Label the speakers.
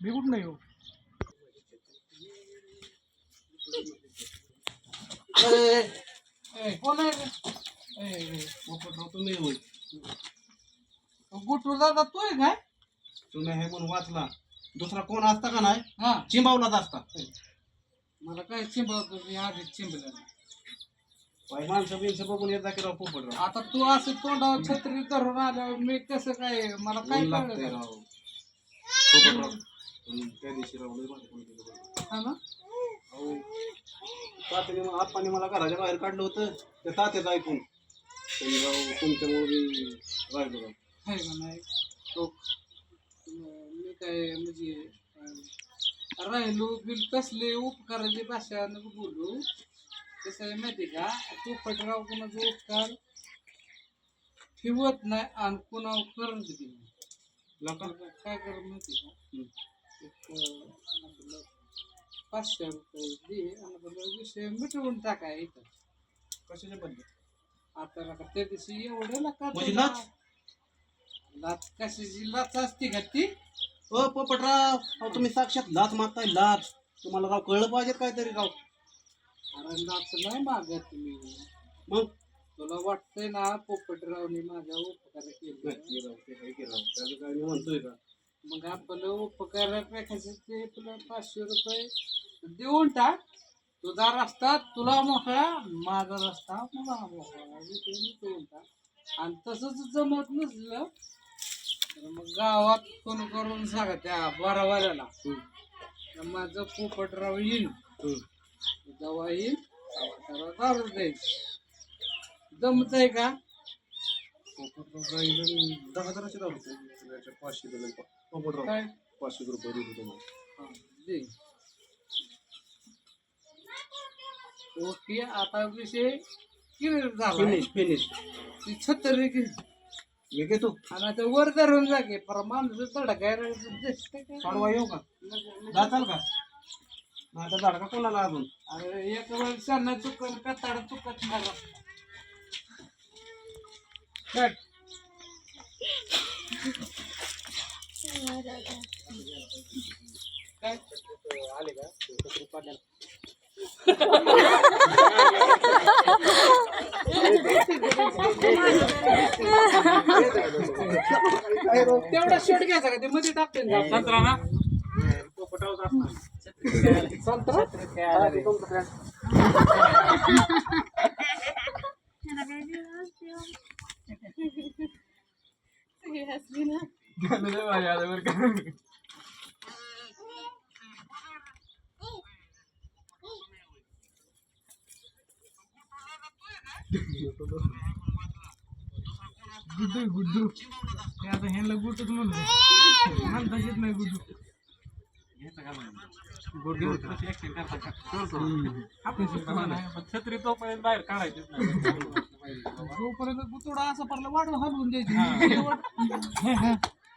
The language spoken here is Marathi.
Speaker 1: मी कुठं नाही हो.
Speaker 2: कोण आहे
Speaker 3: तुम्ही होय.
Speaker 2: गुटू दादा तू आहे काय?
Speaker 3: तुम्ही हे म्हणून वाचला. दुसरा कोण असता का नाही?
Speaker 2: हा.
Speaker 3: चिंबावलाच असता.
Speaker 2: मला काय चिंबवतो मी आधीच चिंबलं
Speaker 3: बाई माणसं बिनसं बघून येत की राव पोपटराव
Speaker 2: आता तू असं तोंडावर छत्री धरून आल्यावर मी कसं काय मला काय
Speaker 3: ऊन लागतंय
Speaker 2: कळलं?
Speaker 3: राव. पोपटराव पण त्या दिवशी कोणी केलं बरं.
Speaker 2: हा ना
Speaker 3: अहो तात्याने मला आप्पाने मला घराच्या बाहेर काढलं होतं त्या तात्याचं ऐकून. त्यांनी राव तुमच्यामुळे मी राहिलो राव
Speaker 2: का नाही? तो मी काय म्हणजे अं, राहिलो बिल कसले उपकाराची भाषा नको बोलू. कसं आहे माहिती का? तू कोणाचा उपकार? ठेवत नाही आणि कोणावर करत बी नाही. काय कर माहिती का?
Speaker 3: हम्म.
Speaker 2: एक पाचशे रुपये दे आणि विषय मिटवून टाकाय इथं.
Speaker 3: कशाच्या बद्दल
Speaker 2: आता नका त्या दिवशी एवढं नका
Speaker 3: म्हणजे लाच?
Speaker 2: लाच कशाची? लाच असते का ती?
Speaker 3: ओ पोपटराव अहो तुम्ही साक्षात लाच मागताय लाच. तुम्हाला राव कळलं पाहिजे काहीतरी राव
Speaker 2: अरे लाच नाही मागत मी.
Speaker 3: मग?
Speaker 2: तुला वाटतंय ना पोपटरावने माझा उपकार केला?
Speaker 3: राव ते काय केलं त्याचं काय मी म्हणतोय का?
Speaker 2: मग आपलं उपकारापेक्षा ते तुला पाचशे रुपये देऊन टाक. तुझा रस्ता तुला मोकळा माझा रस्ता मला मोकळा. देऊन टाक. आणि तसंच जमत नसलं तर मग गावात फोन करून सांगा त्या बारावाल्याला. माझं पोपटराव
Speaker 3: हम्म.
Speaker 2: जेव्हा येईल त्याला दारू द्यायची जमत आहे का?
Speaker 3: पोपटराव दहा हजाराचे राव त्याच्या पाचशे दिले
Speaker 2: काय?
Speaker 3: पाचशे रुपये देतो तुम्हाला
Speaker 2: हा, दे. ओके आता विषय क्लिअर झाला?
Speaker 3: फिनिश फिनिश
Speaker 2: ती छत्री घे
Speaker 3: मी घेतो.
Speaker 2: आणि आता वर धरून जागे पर माणूस तडकायला
Speaker 3: साडवा येऊ का? जाचाल का? झाड का कोणाला अजून?
Speaker 2: अरे एक वेळ सण चुकन कताड चुकत कट तेवढा शर्ट घ्यायचा का? ते मध्ये टाकते ना. संत्रा ना
Speaker 3: असणार
Speaker 2: संत्रा.
Speaker 1: गुड्डू गुड्डू ते आता ह्यांना गुड्डूच म्हणतो म्हणता येत नाही गुड्डू
Speaker 4: छत्री तोपर्यंत बाहेर काढायचीच नाही
Speaker 2: जोपर्यंत गुतोडा असा परला वाढ हलवून द्यायची.